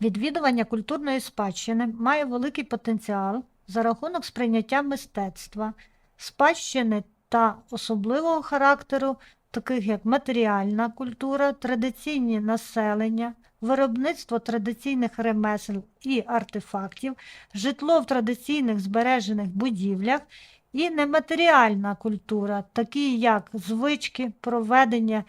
Відвідування культурної спадщини має великий потенціал за рахунок сприйняття мистецтва, спадщини та особливого характеру, таких як матеріальна культура, традиційні населення, виробництво традиційних ремесел і артефактів, житло в традиційних збережених будівлях і нематеріальна культура, такі як звички, проведення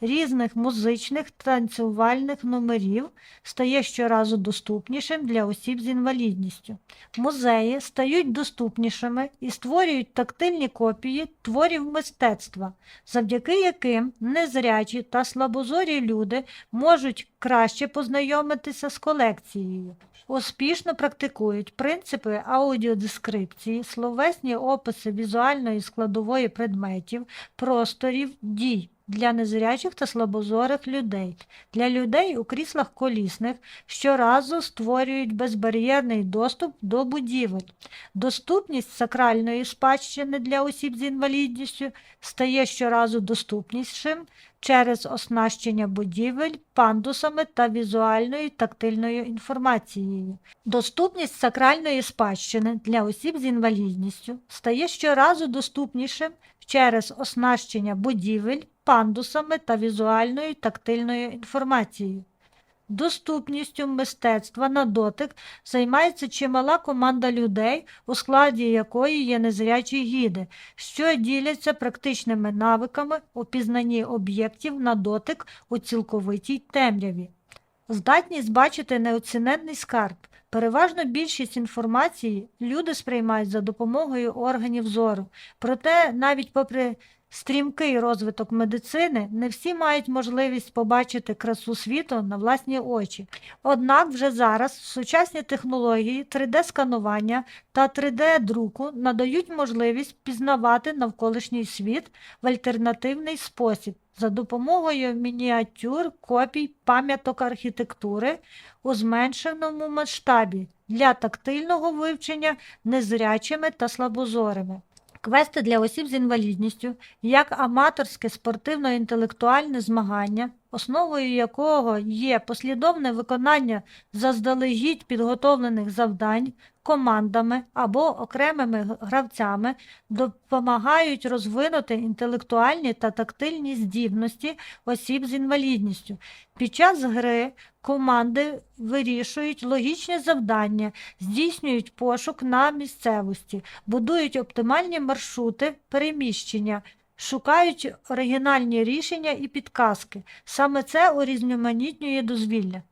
різних музичних танцювальних номерів, стає щоразу доступнішим для осіб з інвалідністю. Музеї стають доступнішими і створюють тактильні копії творів мистецтва, завдяки яким незрячі та слабозорі люди можуть краще познайомитися з колекцією. Успішно практикують принципи аудіодескрипції, словесні описи візуальної складової предметів, просторів, дій для незрячих та слабозорих людей. Для людей у кріслах колісних щоразу створюють безбар'єрний доступ до будівель. Доступність сакральної спадщини для осіб з інвалідністю стає щоразу доступнішим через оснащення будівель пандусами та візуальною тактильною інформацією. Доступність сакральної спадщини для осіб з інвалідністю стає щоразу доступнішим через оснащення будівель пандусами та візуальною тактильною інформацією. Доступністю мистецтва на дотик займається чимала команда людей, у складі якої є незрячі гіди, що діляться практичними навиками у пізнанні об'єктів на дотик у цілковитій темряві. Здатність бачити неоціненний скарб. Переважно більшість інформації люди сприймають за допомогою органів зору. Проте, навіть попри стрімкий розвиток медицини, не всі мають можливість побачити красу світу на власні очі. Однак вже зараз сучасні технології 3D-сканування та 3D-друку надають можливість пізнавати навколишній світ в альтернативний спосіб за допомогою мініатюр, копій, пам'яток архітектури у зменшеному масштабі для тактильного вивчення незрячими та слабозорими. Квести для осіб з інвалідністю як аматорське спортивно-інтелектуальне змагання, основою якого є послідовне виконання заздалегідь підготовлених завдань командами або окремими гравцями, допомагають розвинути інтелектуальні та тактильні здібності осіб з інвалідністю. Під час гри команди вирішують логічні завдання, здійснюють пошук на місцевості, будують оптимальні маршрути переміщення, шукають оригінальні рішення і підказки. Саме це урізноманітнює дозвілля.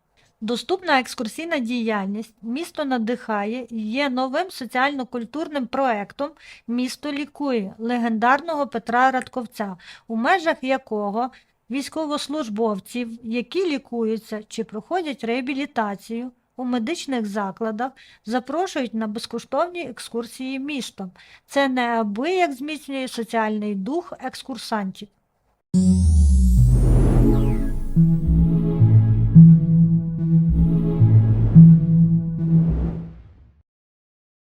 Доступна екскурсійна діяльність «Місто надихає» є новим соціально-культурним проектом «Місто лікує» легендарного Петра Радковця, у межах якого військовослужбовців, які лікуються чи проходять реабілітацію у медичних закладах, запрошують на безкоштовні екскурсії містом. Це неабияк зміцнює соціальний дух екскурсантів.